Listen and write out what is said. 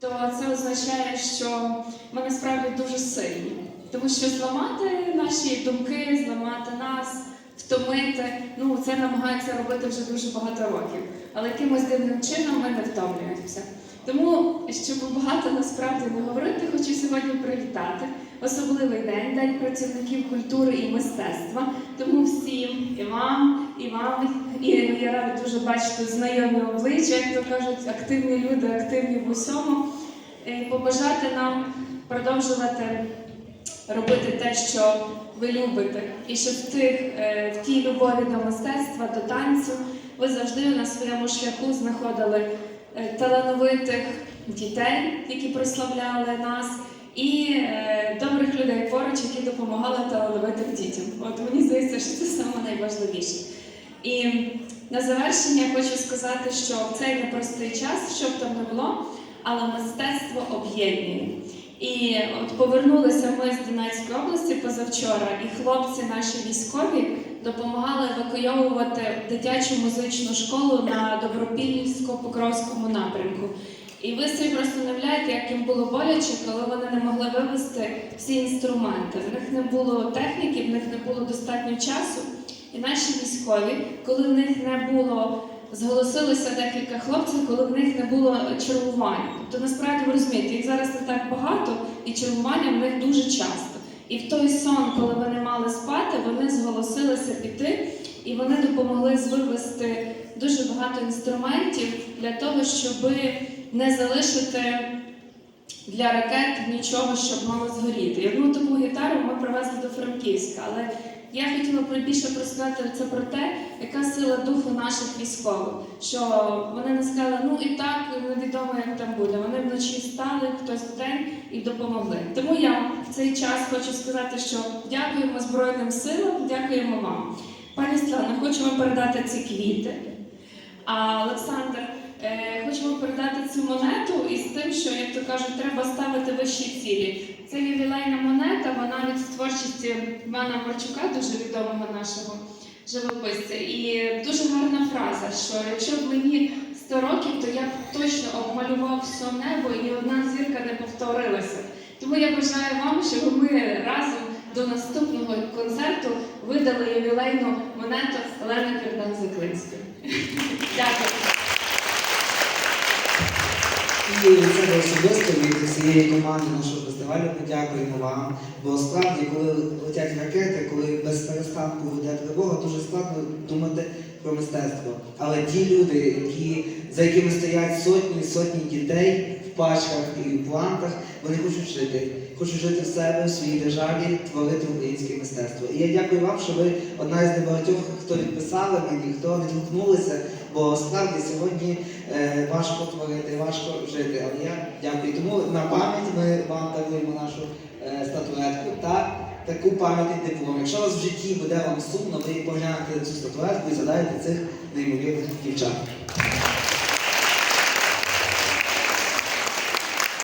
то це означає, що ми насправді дуже сильні. Тому що зламати наші думки, зламати нас, втомити, ну це намагаються робити вже дуже багато років. Але якимось дивним чином ми не втомлюємося. Тому, щоб багато насправді не говорити, хочу сьогодні привітати особливий день, День працівників культури і мистецтва. Тому всім і вам, і вам, і я рада дуже бачити знайомі обличчя, як то кажуть, активні люди, активні в усьому. Е, Побажати нам продовжувати робити те, що ви любите, і щоб в тих е, в тій любові до мистецтва, до танцю ви завжди на своєму шляху знаходили е, талановитих дітей, які прославляли нас, і е, добрих людей поруч, які допомагали талановитим дітям. От мені здається, що це саме найважливіше. І на завершення хочу сказати, що в цей непростий час, що б там не було, але мистецтво об'єднує. І от повернулися ми з Донецької області позавчора, і хлопці наші військові допомагали евакуйовувати дитячу музичну школу на Добропільсько-Покровському напрямку. І ви собі просто уявляєте, як їм було боляче, коли вони не могли вивезти всі інструменти. В них не було техніки, в них не було достатньо часу. І наші військові, коли в них не було, зголосилося декілька хлопців, коли в них не було чергування. Тобто насправді ви розумієте, їх зараз не так багато, і чергування в них дуже часто. І в той сон, коли вони мали спати, вони зголосилися піти, і вони допомогли вивезти дуже багато інструментів для того, щоб не залишити для ракет нічого, щоб мало згоріти. Одну таку гітару ми привезли до Франківська, але я хотіла більше розказати це про те, яка сила духу наших військових. Що вони не сказали, ну і так невідомо, як там буде. Вони вночі встали, хтось вдень і допомогли. Тому я в цей час хочу сказати, що дякуємо Збройним силам, дякуємо вам. Пані Стелана, вам передати ці квіти. А Олександр, е, вам передати цю монету із тим, що, як то кажуть, треба ставити вищі цілі. Це ювілейна монета, від творчості Івана Марчука, дуже відомого нашого живописця. І дуже гарна фраза, що якщо б мені 100 років, то я б точно обмалював все небо і одна зірка не повторилася. Тому я бажаю вам, щоб ми разом до наступного концерту видали ювілейну монету Олени Кирдан Заклинської. Дякую. І себе особисто від всієї команди нашого фестивалю ми дякуємо вам. Бо справді, коли летять ракети, коли без перестанку веде тривога, дуже складно думати про мистецтво. Але ті люди, які, за якими стоять сотні і сотні дітей в пачках і в плантах, вони хочуть жити, хочуть жити в себе, в своїй державі, творити українське мистецтво. І я дякую вам, що ви одна із небагатьох, хто відписали мені, хто відгукнулися, бо справді сьогодні е, важко творити, важко жити. Але я дякую. Тому на пам'ять ми вам даруємо нашу е, статуетку та таку пам'ятний диплом. Якщо у вас в житті буде вам сумно, ви поглянете цю статуетку і задаєте цих неймовірних дівчат.